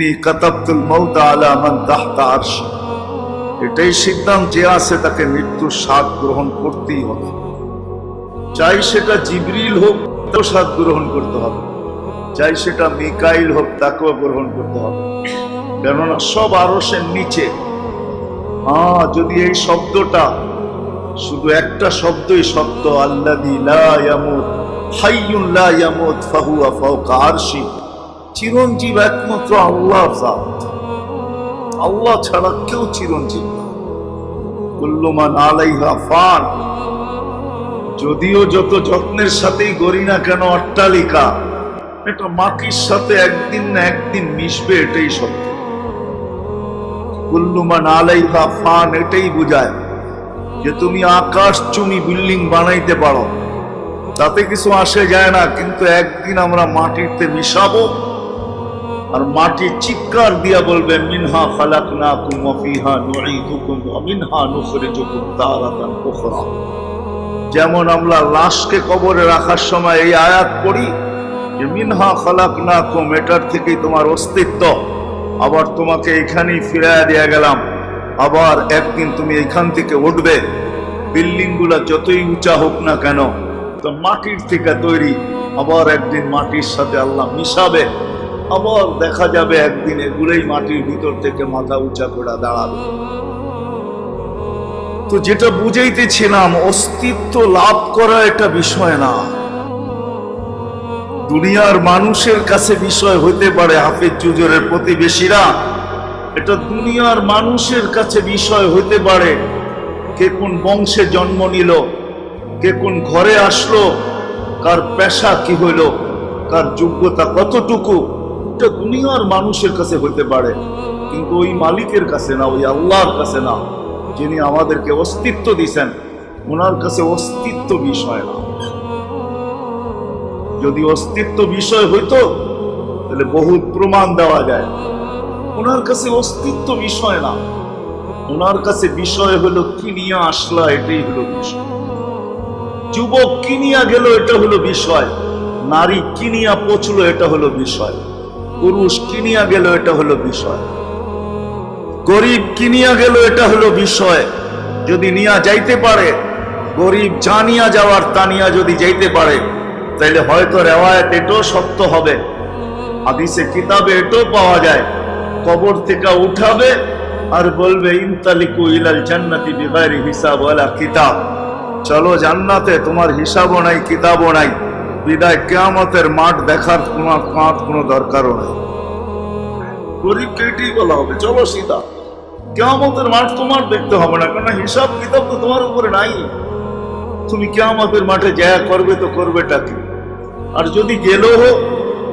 ইন্নি কাতাবতুল মৌত আলা মান তাহতা আরশি। এটাই সিদ্ধান্ত যে আছে তাকে মৃত্যুর স্বাদ গ্রহণ করতেই হবে। চাই সেটা জিবরিল হোক তাও স্বাদ গ্রহণ করতে হবে। চাই সেটা মিকাইল হোক, তাকেও গ্রহণ করতে হবে। কেননা সব আরসের নিচে। হ্যাঁ যদি এই শব্দটা শুধু একটা শব্দই সত্য আল্লাদি ইয়ামুত, হাইয়ুন লা ইয়ামুত, ফাহুয়া ফাওকা আরশি। চিরঞ্জীব একমাত্র আল্লাহ আল্লাহ ছাড়া কেউ চিরঞ্জীব কুল্লুমান আলাইহা ফান। যদিও যত যত্নের সাথেই গড়ি না কেন অট্টালিকা, এটা মাটির সাথে একদিন না একদিন মিশবে, এটাই সত্য। কুল্লুমান আলাইহা ফান এটাই বোঝায় যে তুমি আকাশ চুমি বিল্ডিং বানাইতে পারো। তাতে কিছু আসে যায় না, কিন্তু একদিন আমরা মাটিতে মিশাবো আর মাটি চিৎকার দিয়া বলবে মিনহা ফালাক না ওয়া মিনহা নুখরিজুকুম তারাতান উখরা। যেমন আমরা লাশকে কবরে রাখার সময় এই আয়াত পড়ি যে, মিনহা খালাক না কুম এটার থেকেই তোমার অস্তিত্ব। আবার তোমাকে এখানেই ফিরাইয়া দিয়া গেলাম। আবার একদিন তুমি এখান থেকে উঠবে। বিল্ডিংগুলা যতই উঁচা হোক না কেন, তো মাটির থেকে তৈরি। আবার একদিন মাটির সাথে আল্লাহ মিশাবে। আবার দেখা যাবে একদিনে। এগুলোই মাটির ভিতর থেকে মাথা উঁচা করে দাঁড়াবে। তো যেটা বুঝাইতেছিলাম, অস্তিত্ব লাভ করা এটা বিষয় না। দুনিয়ার মানুষের কাছে বিষয় হতে পারে হাফিজ জুজরের প্রতিবেশীরা। এটা দুনিয়ার মানুষের কাছে বিষয় হতে পারে কে কোন বংশে জন্ম নিল, কে কোন ঘরে আসলো, কার পেশা কি হইল, কার যোগ্যতা কতটুকু। এটা দুনিয়ার মানুষের কাছে হতে পারে। কিন্তু ওই মালিকের কাছে না, ওই আল্লাহর কাছে না, যিনি আমাদেরকে অস্তিত্ব দিছেন ওনার কাছে অস্তিত্ব বিষয় না। যদি অস্তিত্ব বিষয় হইতো, তাহলে বহুত প্রমাণ দেওয়া যায়। ওনার কাছে অস্তিত্ব বিষয় না। ওনার কাছে বিষয় হলো, কি নিয়ে আসলা, এটাই হলো বিষয়। যুবক কিনিয়া গেল, এটা হলো বিষয়। নারী কিনিয়া পচলো এটা হলো বিষয়। পুরুষ কিনিয়া গেল, এটা হলো বিষয়। গরিব কিনিয়া গেল, এটা হলো বিষয়। যদি নিয়া যাইতে পারে, গরিব জানিয়া যাওয়ার তানিয়া যদি যাইতে পারে, তাইলে হয়তো রেওয়ায়ত এটাও সত্য হবে। হাদিসে কিতাবে এটাও পাওয়া যায়, কবর থেকে উঠাবে আর বলবে, ইনতালিকু ইলাল জান্নাতি বিগাইরি হিসাব ওয়ালা কিতাব। চলো জান্নাতে, তোমার হিসাবও নাই, কিতাবও নাই। বিদায় কেয়ামতের মাঠ দেখার কোনো কাঁধ কোনো দরকারও নাই। গরিবকে এটাই বলা হবে। চলো সীতা কেয়ামতের মাঠ তোমার দেখতে হবে না কারণ হিসাব কিতাব তো তোমার উপরে নাই। তুমি কেয়ামতের মাঠে যা করবে তো করবেটা কি? আর যদি গেল হোক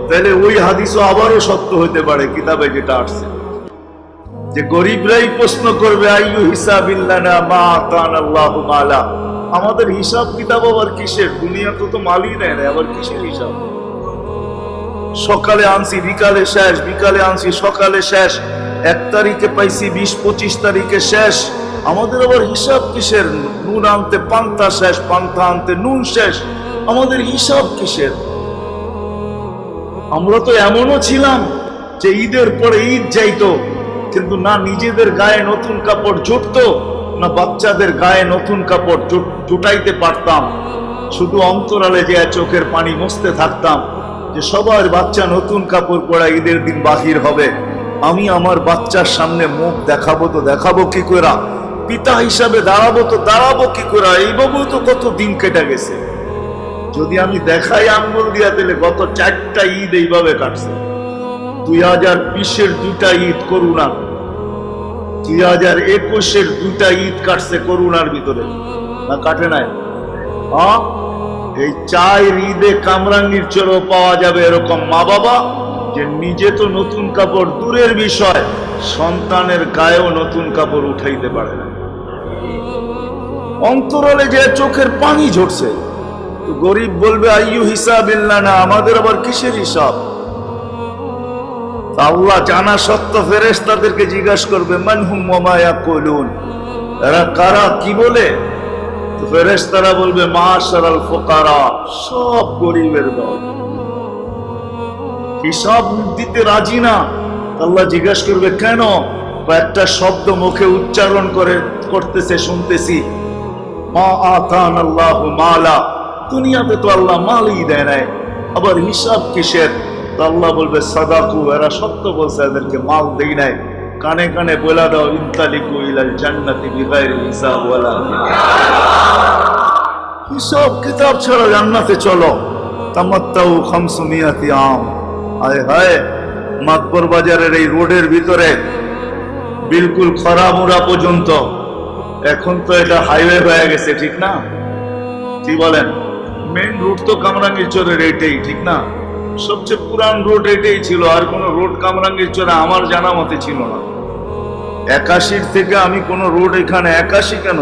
তাহলে ওই হাদিসও আবারও সত্য হতে পারে, কিতাবে যেটা আসছে। যে গরিবরাই প্রশ্ন করবে, আইয়ু হিসাবিল্লানা মা আতান আল্লাহু মালা? আমাদের হিসাব কিতাব আবার কিসের? দুনিয়া তো তো মালই নেয় না, আবার কিসের হিসাব? সকালে আনছি, বিকালে শেষ, বিকালে আনছি, সকালে শেষ। এক তারিখে পাইছি বিশ, পঁচিশ তারিখে শেষ। আমাদের আবার হিসাব কিসের? নুন আনতে পান্তা শেষ, পান্তা আনতে নুন শেষ। আমাদের হিসাব কিসের? আমরা তো এমনও ছিলাম যে ঈদের পরে ঈদ যাইতো, কিন্তু না, নিজেদের গায়ে নতুন কাপড় জুটতো না বাচ্চাদের গায়ে নতুন কাপড় জুট- জুটাইতে পারতাম। শুধু অন্তরালে যে চোখের পানি মুছতে থাকতাম যে সবার বাচ্চা নতুন কাপড় পরা ঈদের দিন বাহির হবে। আমি আমার বাচ্চার সামনে মুখ দেখাবো তো দেখাবো কি করে পিতা হিসাবে দাঁড়াবো তো দাঁড়াবো কি করে এইভাবেও তো কত দিন কেটে গেছে। যদি আমি দেখাই আঙ্গুল দিয়া দিলে গত চারটা ঈদ এইভাবে কাটছে। দুই হাজার বিশের দুটা ঈদ করুণা। দুই হাজার একুশের দুইটা ঈদ কাটছে করুণার ভিতরে। না, কাটে নাই? হ্যাঁ? এই চার ঈদে কামরাঙ্গির চলো পাওয়া যাবে এরকম মা বাবা যে নিজে তো নতুন কাপড়, দূরের বিষয়, সন্তানের গায়েও নতুন কাপড় উঠাইতে পারে না। অন্তরালে যে চোখের পানি ঝরছে, গরিব বলবে, আইয়ু হিসাব না, আমাদের আবার কিসের হিসাব? আল্লাহ জানা সত্য ফেরেশ তাদেরকে জিজ্ঞাসা করবে মানহুম কলুন এরা কারা? কি বলে? তো ফেরেশ তারা বলবে, মাশারাল ফোকারা, সব গরিবের দল। হিসাব দিতে রাজি না? আল্লাহ জিজ্ঞাসা করবে, কেন? একটা শব্দ মুখে উচ্চারণ করে, করতেছে, শুনতেছি। মা আতান আল্লাহ মালা। দুনিয়াতে তো আল্লাহ মালই দেয় নাই। আবার হিসাব কিসের? আল্লাহ বলবে, সাদাকু, এরা সত্য বলছে, এদেরকে মাল দেই নাই। কানে কানে বলা দাও, ইনতালিকু ইলাল জান্নাতি বিগাইরি হিসাব ওয়ালা হিসাব কিতাব ছাড়া জান্নাতে চলো। তামাত্তাউ খামসুমিয়াতি আম। হায় হায়, মাতবর বাজারের এই রোডের ভিতরে বিলকুল খরামুরা পর্যন্ত। এখন তো এটা হাইওয়ে হয়ে গেছে, ঠিক না? কি বলেন? মেইন রুট তো কামরাঙ্গীর চরের এটাই ঠিক না? সবচেয়ে পুরান রোড এটাই ছিল, আর কোন রোড কামরাঙ্গীর চরে আমার জানা মতে ছিল না। একাশির থেকে আমি কোন রোড এখানে একাশি কেন?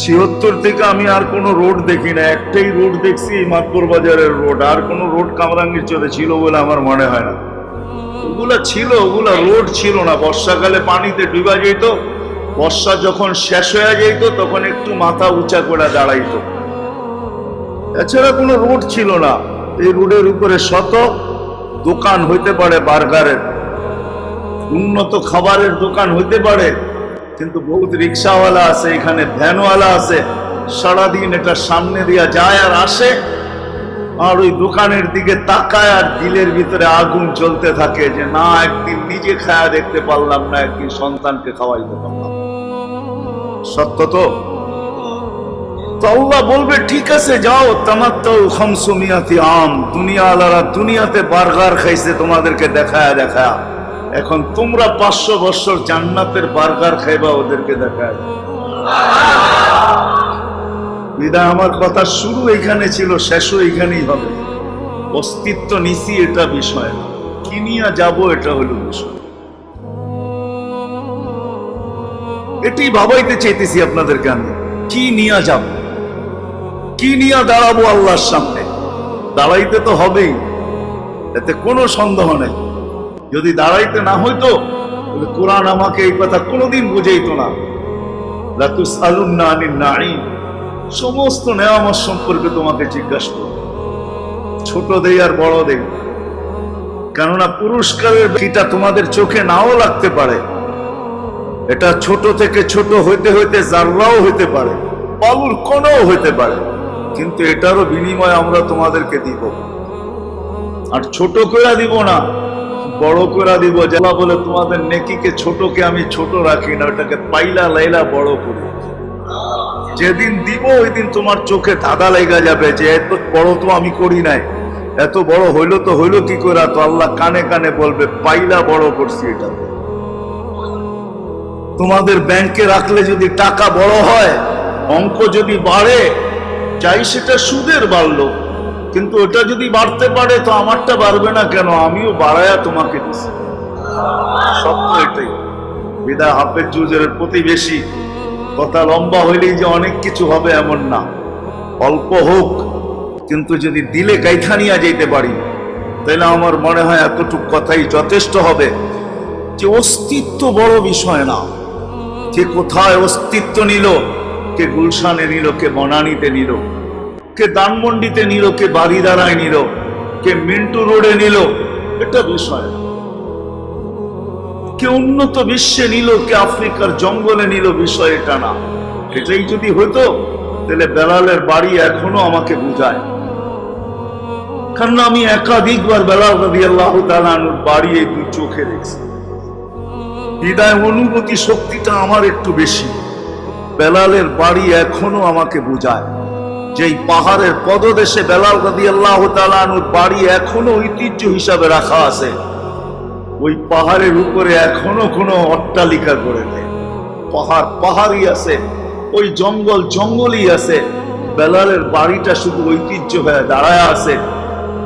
ছিয়াত্তর থেকে আমি আর কোনো রোড দেখি না, একটাই রোড দেখছি এই মাতপুর বাজারের রোড আর কোনো রোড কামরাঙ্গীর চরে ছিল বলে আমার মনে হয় না। ওগুলা ছিল, ওগুলা রোড ছিল না। বর্ষাকালে পানিতে ডুবা যেত, বর্ষা যখন শেষ হয়ে যেত, তখন একটু মাথা উঁচা করে দাঁড়াইতো। এছাড়া কোনো রোড ছিল না। এই রোডের উপরে শত দোকান হইতে পারে, বার্গারের। উন্নত খাবারের দোকান হইতে পারে, কিন্তু বহুত রিক্সাওয়ালা আছে, এখানে ভ্যানওয়ালা আছে। সারাদিন এটা সামনে দিয়া যায় আর আসে, আর ওই দোকানের দিকে তাকায় আর দিলের ভিতরে আগুন চলতে থাকে যে, না, একদিন নিজে খায়া দেখতে পারলাম না, একদিন সন্তানকে খাওয়াইতে পারলাম সত্য তো? তো আল্লাহ বলবে, ঠিক আছে, যাও, তামাত্তাউ খামসুমিয়াতি আম। দুনিয়া দুনিয়াতে বার্গার খাইছে তোমাদেরকে দেখায় দেখা এখন তোমরা পাঁচশো বছর জান্নাতের বার্গার খাইবা ওদেরকে দেখায়। বিদায়, আমার কথা শুরু এখানে ছিল, শেষও এখানেই হবে। অস্তিত্ব নিছি, এটা বিষয় না। কি নিয়ে যাব, এটা হলো বিষয়। এটি ভাবাইতে চাইতেছি আপনাদেরকে আমি। কি নিয়ে যাব? কি নিয়ে দাঁড়াবো আল্লাহর সামনে? দাঁড়াইতে তো হবেই। এতে কোনো সন্দেহ নেই। যদি দাঁড়াইতে না হইতো, তাহলে কোরআন আমাকে এই কথা কোনোদিন বুঝাইতো না। লাতুস আলুন না নাইম সমস্ত নেয়ামত সম্পর্কে তোমাকে জিজ্ঞাসা করব। ছোট দেই আর বড় দেই। কেননা পুরস্কারের কিটা তোমাদের চোখে নাও লাগতে পারে। এটা ছোট থেকে ছোট হইতে হইতে জাররাও হইতে পারে। বালুর কোনও হইতে পারে। কিন্তু এটারও বিনিময় আমরা তোমাদেরকে দিব। আর ছোট করে দিব না, বড় করে দিব। যারা বলে তোমাদের নেকিকে ছোটকে আমি ছোট রাখি না, ওটাকে পাইলা লাইলা বড় করি। যেদিন দিব ওই দিন তোমার চোখে ধাঁধা লেগা যাবে যে এত বড় তো আমি করি নাই। এত বড় হইল তো হইল কি করে তো আল্লাহ কানে কানে বলবে, পাইলা বড় করছি এটা। তোমাদের ব্যাংকে রাখলে যদি টাকা বড় হয়, অঙ্ক যদি বাড়ে চাই সেটা সুদের বাড়লো। কিন্তু ওটা যদি বাড়তে পারে তো আমারটা বাড়বে না কেন? আমিও বাড়ায়া তোমাকে দিছি। সত্য এটাই। বিদায় হাফেজ জুজের প্রতিবেশী। কথা লম্বা হইলেই যে অনেক কিছু হবে এমন না। অল্প হোক, কিন্তু যদি দিলে গাইথা নিয়ে যেতে পারি তাহলে আমার মনে হয় এতটুকু কথাই যথেষ্ট হবে যে অস্তিত্ব বড় বিষয় না। কে কোথায় অস্তিত্ব নিল কে গুলশানে নিল, কে বনানীতে নিল, কে দানমন্ডিতে নিল, কে বাড়িদারায় নিল, কে মিন্টু রোডে নিল। এটা বিষয়। কে উন্নত বিশ্বে নিল, কে আফ্রিকার জঙ্গলে নিল, বিষয় এটা না। এটাই যদি হতো, তাহলে বেলালের বাড়ি এখনও আমাকে বুঝায়। কারণ আমি একাধিকবার বেলাল রবি আল্লাহ তালানুর বাড়ি এই দুই চোখে দেখছি। হৃদয় অনুভূতি শক্তিটা আমার একটু বেশি। বেলালের বাড়ি এখনও আমাকে বোঝায়। যেই পাহাড়ের পদদেশে বেলাল রবি আল্লাহ তালানুর বাড়ি এখনও ঐতিহ্য হিসাবে রাখা আছে, ওই পাহাড়ের উপরে এখনও কোনো অট্টালিকা করে পাহাড় পাহাড়ই আছে, ওই জঙ্গল জঙ্গলই আছে, বেলালের বাড়িটা শুধু ঐতিহ্য হয়ে দাঁড়ায় আছে।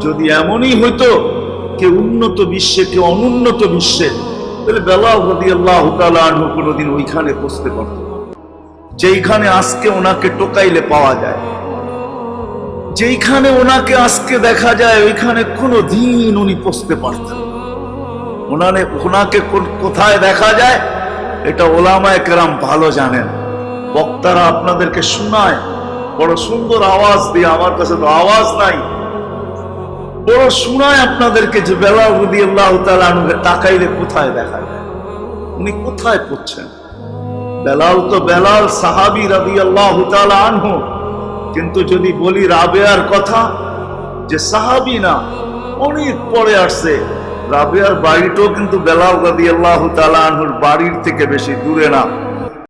যদি এমনই হইতো, কে উন্নত বিশ্বে, কে অনুন্নত বিশ্বে, তাহলে বেলাল রদি আল্লাহ আনহু কোনোদিন ওইখানে পৌঁছতে পারত। যেইখানে আজকে ওনাকে টোকাইলে পাওয়া যায়। যেইখানে ওনাকে আজকে দেখা যায়, ওইখানে কোনো দিন উনি পৌঁছতে পারতেন না। ওনানে, ওনাকে কোথায় দেখা যায়, এটা ওলামায় কেরাম ভালো জানেন। বক্তারা আপনাদেরকে শোনায়, বড় সুন্দর আওয়াজ দিয়ে, আমার কাছে তো আওয়াজ নাই। বড় শোনায় আপনাদেরকে যে বেলা রদি আল্লাহ তালুকে তাকাইলে কোথায় দেখা যায়? উনি কোথায় পড়ছেন বেলাল তো বেলাল, সাহাবি রাদি আল্লাহ আনহু। কিন্তু যদি বলি রাবেয়ার কথা, যে সাহাবি না, অনেক পরে আসছে। রাবেয়ার বাড়িটাও কিন্তু বেলাল রাদি আল্লাহ আনহুর বাড়ির থেকে বেশি দূরে না।